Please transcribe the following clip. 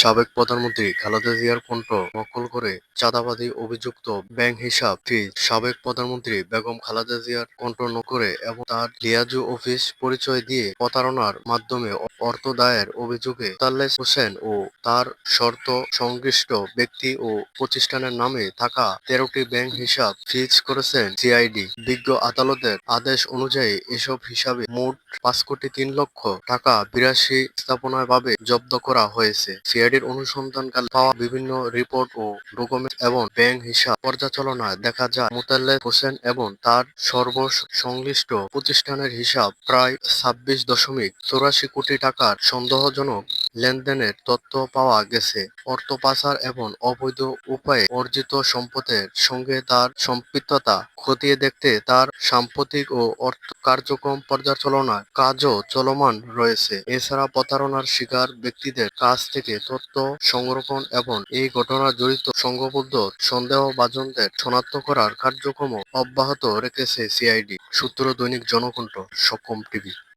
সাবেক প্রধানমন্ত্রী খালেদা জিয়ার কণ্ঠ নকল করে চাঁদাবাজি অভিযুক্ত ব্যাংক হিসাব ফ্রিজ সাবেক প্রধানমন্ত্রী বেগম খালেদা জিয়ার কণ্ঠ করে এবং তার লিয়াজু অফিস পরিচয় দিয়ে প্রতারণার মাধ্যমে অর্থ দায়ের অভিযোগে মোতালেব হোসেন ও তার শর্ত সংশ্লিষ্ট ব্যক্তি ও প্রতিষ্ঠানের নামে থাকা তেরোটি ব্যাংক হিসাব ফিজ করেছেন সিআইডি। বিজ্ঞ আদালতের আদেশ অনুযায়ী এসব হিসাবে মোট পাঁচ কোটি তিন লক্ষ টাকা বিরাশি স্থাপনাভাবে জব্দ করা হয়েছে। সিআইডির অনুসন্ধানকালে পাওয়া বিভিন্ন রিপোর্ট ও ডকুমেন্ট এবং ব্যাংক হিসাব পর্যালোচনায় দেখা যায়। মোতালেব হোসেন এবং তার সর্বসংশ্লিষ্ট প্রতিষ্ঠানের হিসাব প্রায় ছাব্বিশ দশমিক চৌরাশি কোটি টাকার সন্দেহজনক লেনদেনের তথ্য পাওয়া গেছে। অর্থ পাচার এবং অবৈধ উপায়ে অর্জিত সম্পদের সঙ্গে তার সম্পৃক্ততা খতিয়ে দেখতে তার সাম্প্রতিক ও অর্থ কার্যক্রম পর্যালোচনার কাজও চলমান রয়েছে। এছাড়া প্রতারণার শিকার ব্যক্তিদের কাছ থেকে তথ্য সংরক্ষণ এবং এই ঘটনায় জড়িত সংঘবদ্ধ সন্দেহভাজনদের শনাক্ত করার কার্যক্রম অব্যাহত রেখেছে সিআইডি, সূত্র দৈনিক জনকণ্ঠ, সক্ষম টিভি।